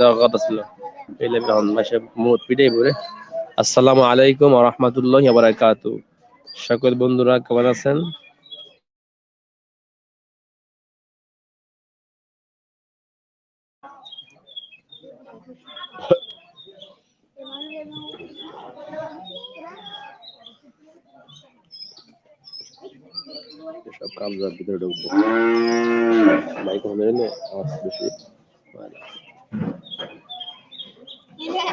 যাওয়ার কথা ছিল। এখন মাসে মুখ পিটাই পড়ে আসসালামু আলাইকুম ওয়া রাহমাতুল্লাহি ওয়া বারাকাতুহু। সকল বন্ধুরা কেমন আছেন? সব কামজার ভিতরে ঢুকবো। মাইক হবে না আওয়াজ বেশি।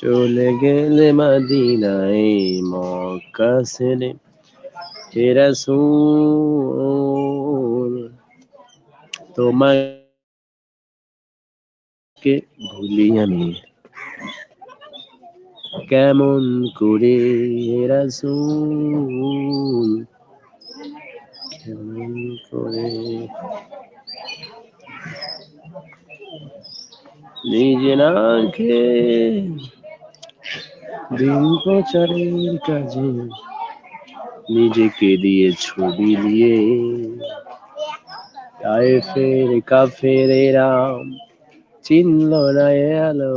চলে গেলে মাদিনায় মক্কা ছেড়ে হে তোমাকে ভুলি আমি। কেমন করে হে রাসূল, কেমন করে নিজে না খেয়ে দিন প্রচারের কাজে নিজেকে দিয়ে ছবি দিয়ে কাফের কাফের রাম চিনল না এ আলো।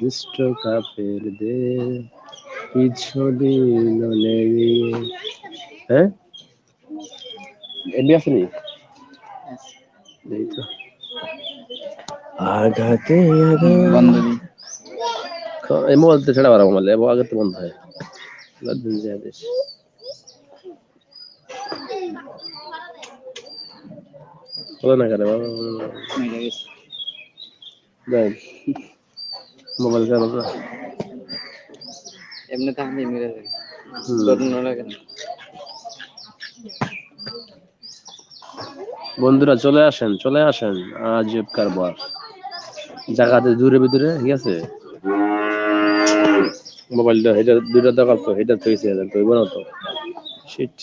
দুষ্ট কাফের দে পিছু দিল লেগে হ্যাঁ? এমনি আসেনি? এই তো। আঘাতে আঘাত। এই মোবাইল তো ছেড়া পারা মোবাইল এবং আগে তো বন্ধ হয় বলো না কেন মোবাইল কেন তো। এমনি মেরে বন্ধুরা চলে আসেন চলে আসেন। আজ কারবার। জায়গাতে দূরে ভিতরে ঠিক আছে? মোবাইলটা এটা দুইটা দরকার তো এটা তো হয়েছে তো হইব না তো? শিট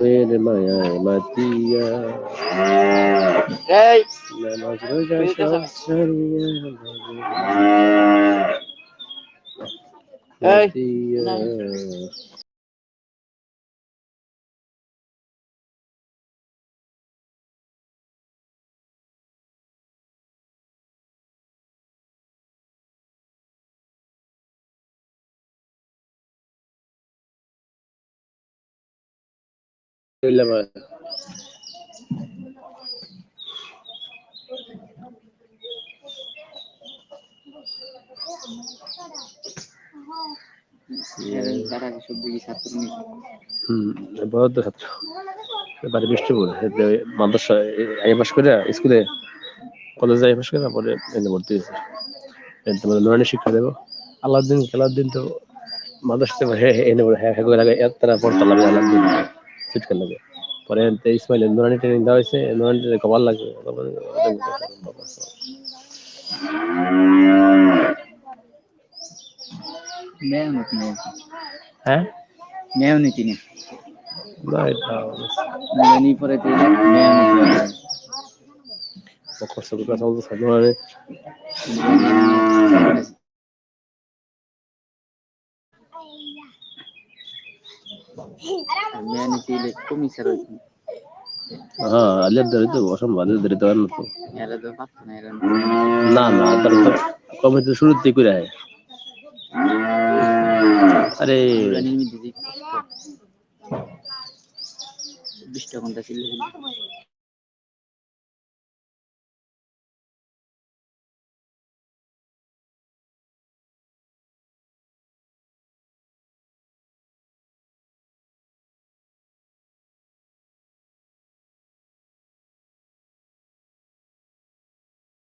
মেরে মায়ায় মাতিয়া এই নামাজ রোজা সব ছাড়িয়া দিকে ছাত্র। এতে মাদ্রাসা আই পাস করে, স্কুলে, কলেজে পাস করে পরে এনে ভর্তি তো হ্যাঁ হ্যাঁ করে তারা পড়তে লাগে আলাউদ্দিন। শিক্ষা লাগে পরে এতে ইসমাইল নুরানি ট্রেনিং দেওয়া হয়েছে নুরানি ট্রেনিং কবার লাগবে মেহনত নেই হ্যাঁ মেহনতি নেই না এটা মেহনি পরে তো মেহনত কষ্ট করে কথা বলতে নুরানি অসম্ভব আলের ধরে তো না না তার তো কমে তো শুরুর থেকে করে আরে বিশটা ঘণ্টা ছিল